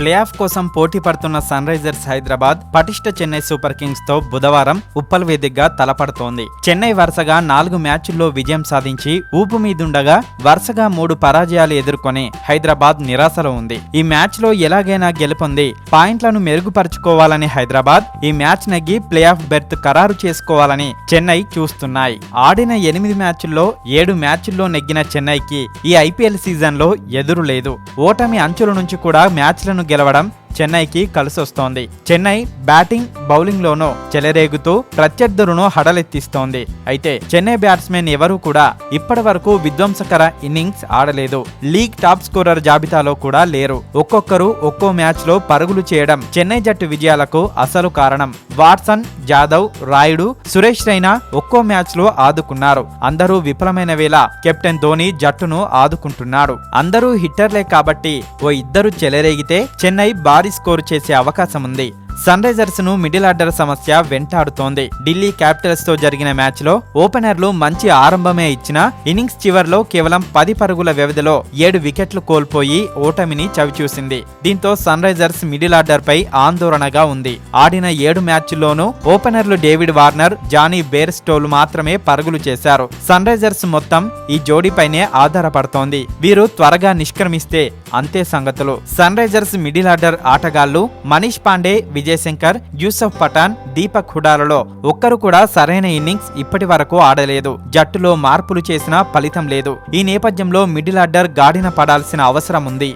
Play of కోసం పోటీ పడుతున్న సన్ రైజర్స్ హైదరాబాద్ పటిష్ట చెన్నై సూపర్ కింగ్స్తో బుధవారం ఉప్పల్ వేదికగా తలపడుతోంది. చెన్నై వరుసగా నాలుగు మ్యాచ్ల్లో విజయం సాధించి ఊపు మీదుండగా వరుసగా మూడు పరాజయాలు ఎదుర్కొని హైదరాబాద్ నిరాశలో ఉంది. ఈ మ్యాచ్లో ఎలాగైనా గెలుపొంది పాయింట్లను మెరుగుపరుచుకోవాలని హైదరాబాద్ ఈ మ్యాచ్ నెగ్గి ప్లే ఆఫ్ బెర్త్ ఖరారు చేసుకోవాలని చెన్నై చూస్తున్నాయి. ఆడిన ఎనిమిది మ్యాచ్ల్లో ఏడు మ్యాచ్ల్లో నెగ్గిన చెన్నైకి ఈ ఐపీఎల్ సీజన్లో ఎదురు లేదు. ఓటమి అంచుల నుంచి కూడా మ్యాచ్లను గెలవడం చెన్నైకి కలిసొస్తోంది. చెన్నై బ్యాటింగ్ బౌలింగ్ లోనూ చెలరేగుతూ ప్రత్యర్థులను హడలెత్తిస్తోంది. అయితే చెన్నై బ్యాట్స్మెన్ ఎవరూ కూడా ఇప్పటి వరకు విధ్వంసకర ఇన్నింగ్స్ ఆడలేదు. లీగ్ టాప్ స్కోరర్ జాబితాలో కూడా లేరు. ఒక్కొక్కరు ఒక్కో మ్యాచ్లో పరుగులు చేయడం చెన్నై జట్టు విజయాలకు అసలు కారణం. వాట్సన్ జాదవ్ రాయుడు సురేష్ రైనా ఒక్కో మ్యాచ్లో ఆదుకున్నారు. అందరూ విఫలమైన వేళ కెప్టెన్ ధోని జట్టును ఆదుకుంటున్నాడు. అందరూ హిట్టర్లే కాబట్టి ఓ ఇద్దరు చెలరేగితే చెన్నై భారీ భారీ స్కోరు చేసే అవకాశం ఉంది. సన్ రైజర్స్ను మిడిల్ ఆర్డర్ సమస్య వెంటాడుతోంది. ఢిల్లీ క్యాపిటల్స్తో జరిగిన మ్యాచ్లో ఓపెనర్లు మంచి ఆరంభమే ఇచ్చినా ఇన్నింగ్స్ చివర్లో కేవలం పది పరుగుల వ్యవధిలో ఏడు వికెట్లు కోల్పోయి ఓటమిని చవిచూసింది. దీంతో సన్ రైజర్స్ మిడిల్ ఆర్డర్ పై ఆందోళనగా ఉంది. ఆడిన ఏడు మ్యాచ్ల్లోనూ ఓపెనర్లు డేవిడ్ వార్నర్ జానీ బేర్స్టోల్ మాత్రమే పరుగులు చేశారు. సన్ రైజర్స్ మొత్తం ఈ జోడీపైనే ఆధారపడుతోంది. వీరు త్వరగా నిష్క్రమిస్తే అంతే సంగతులు. సన్ రైజర్స్ మిడిల్ ఆర్డర్ ఆటగాళ్ళు మనీష్ పాండే విజయశంకర్ యూసఫ్ పఠాన్ దీపక్ హుడాలలో ఒక్కరు కూడా సరైన ఇన్నింగ్స్ ఇప్పటి వరకు ఆడలేదు. జట్టులో మార్పులు చేసినా ఫలితం లేదు. ఈ నేపథ్యంలో మిడిల్ ఆర్డర్ గాడిన పడాల్సిన అవసరం ఉంది.